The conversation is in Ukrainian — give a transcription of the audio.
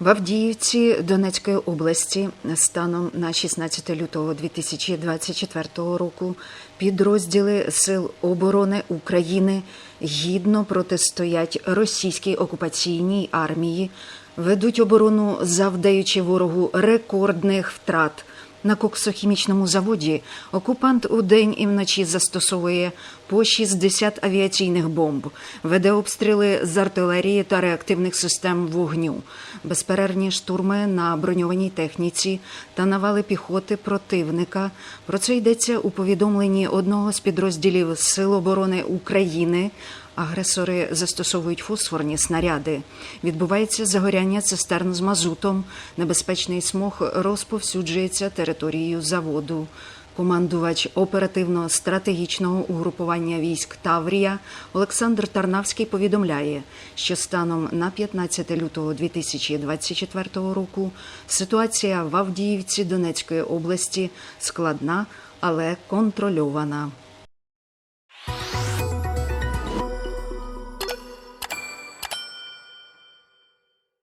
В Авдіївці Донецької області станом на 16 лютого 2024 року підрозділи Сил оборони України гідно протистоять російській окупаційній армії, ведуть оборону, завдаючи ворогу рекордних втрат. На коксохімічному заводі окупант у день і вночі застосовує по 60 авіаційних бомб, веде обстріли з артилерії та реактивних систем вогню, безперервні штурми на броньованій техніці та навали піхоти противника. Про це йдеться у повідомленні одного з підрозділів Сил оборони України. Агресори застосовують фосфорні снаряди. Відбувається загоряння цистерн з мазутом. Небезпечний смог розповсюджується територією заводу. Командувач оперативно-стратегічного угрупування військ Таврія Олександр Тарнавський повідомляє, що станом на 15 лютого 2024 року ситуація в Авдіївці Донецької області складна, але контрольована.